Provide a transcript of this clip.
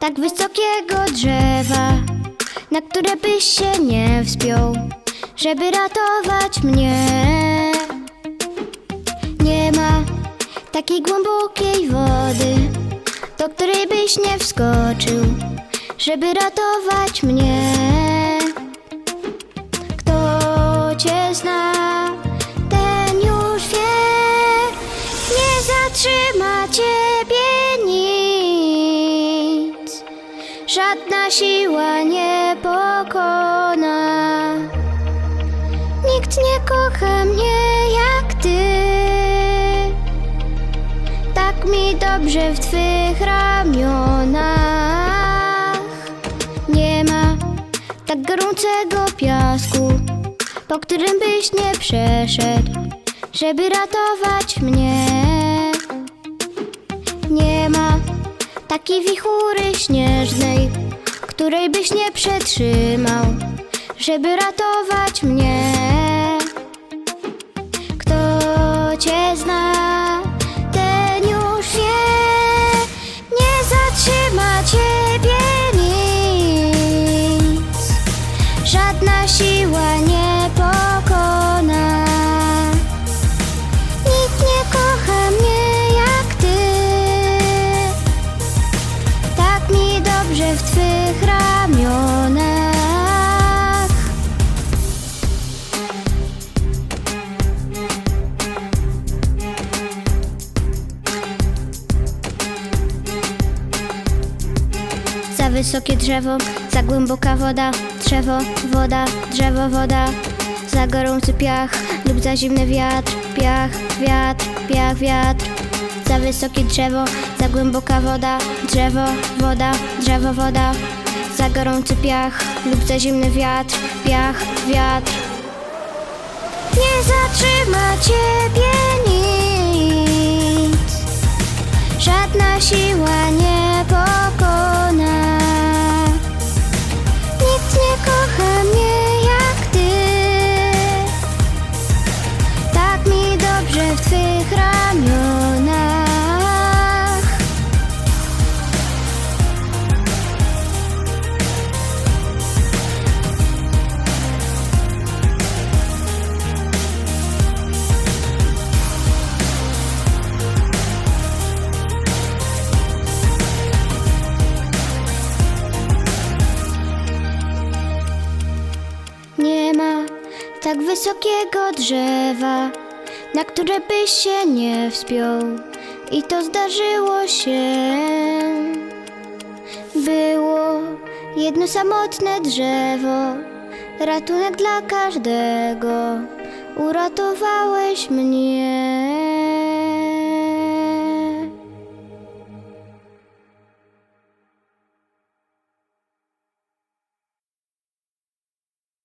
tak wysokiego drzewa, na które byś się nie wspiął, żeby ratować mnie. Nie ma takiej głębokiej wody, do której byś nie wskoczył, żeby ratować mnie. Kto cię zna, ten już wie, nie zatrzyma Żadna siła nie pokona. Nikt nie kocha mnie jak ty. Tak mi dobrze w twych ramionach. Nie ma tak gorącego piasku, po którym byś nie przeszedł, żeby ratować mnie. Takiej wichury śnieżnej, której byś nie przetrzymał, żeby ratować mnie. Kto cię zna, w twych ramionach. Za wysokie drzewo, za głęboka woda, drzewo, woda, drzewo, woda. Za gorący piach lub za zimny wiatr, piach, wiatr, piach, wiatr. Za wysokie drzewo, za głęboka woda, drzewo, woda, drzewo, woda. Za gorący piach lub za zimny wiatr, piach, wiatr. Nie zatrzyma ciebie nic. Żadna siła tak wysokiego drzewa, na które byś się nie wspiął. I to zdarzyło się. Było jedno samotne drzewo, ratunek dla każdego. Uratowałeś mnie.